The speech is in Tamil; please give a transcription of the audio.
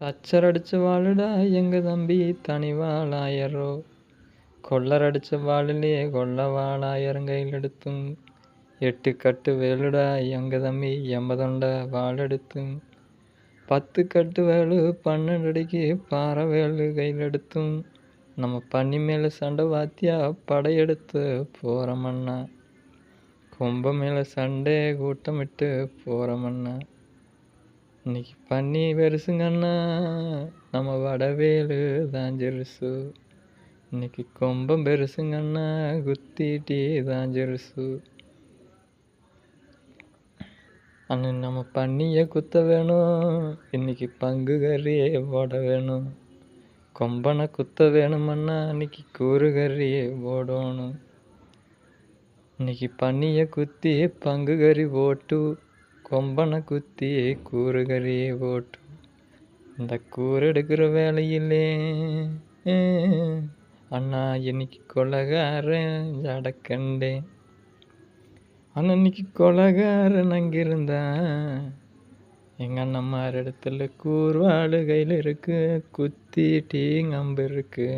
தச்சர் அடிச்சு வாழுடா எங்க தம்பி தனி வாளாயரோ கொள்ளர் அடிச்சு வாளிலே கொள்ள வாளாயிரம் கையில் எடுத்தும் எட்டு கட்டு வேலுடா எங்க தம்பி எம்பதொண்ட வாழெடுத்தும் பத்து கட்டு வேலு பன்னெண்டு அடிக்கு பாறை வேலு கையில் எடுத்தும் நம்ம பன்னி மேலே சண்டை வாத்தியா படையெடுத்து போகிறோமண்ணா கொம்ப மேலே சண்டே கூட்டமிட்டு போகிறோமண்ணா இன்னைக்கு பன்னி பெருசுங்கண்ணா நம்ம வடவேலு தான் ஜெருசு இன்னைக்கு கொம்பம் பெருசுங்கண்ணா குத்திட்டி தான் ஜெருசு அண்ணன் நம்ம பண்ணியே குத்த வேணும். இன்னைக்கு பங்கு கறியே போட வேணும். கொம்பனை குத்த வேணுமண்ணா இன்னைக்கு கூறு கறியே போடணும். இன்னைக்கு பண்ணிய குத்தி பங்கு கறி போட்டு கொம்பனை குத்தி கூறு கறியே இந்த கூறு எடுக்கிற வேலையிலே அண்ணா இன்னைக்கு கொலகாரன் ஜடக்கண்டேன் அண்ணா இன்னைக்கு கொலகாரன் அங்கிருந்தா எங்கள் அண்ணம்மார் இடத்துல கூர்வாடு கையில் இருக்கு குத்தி டீ அம்பு இருக்குது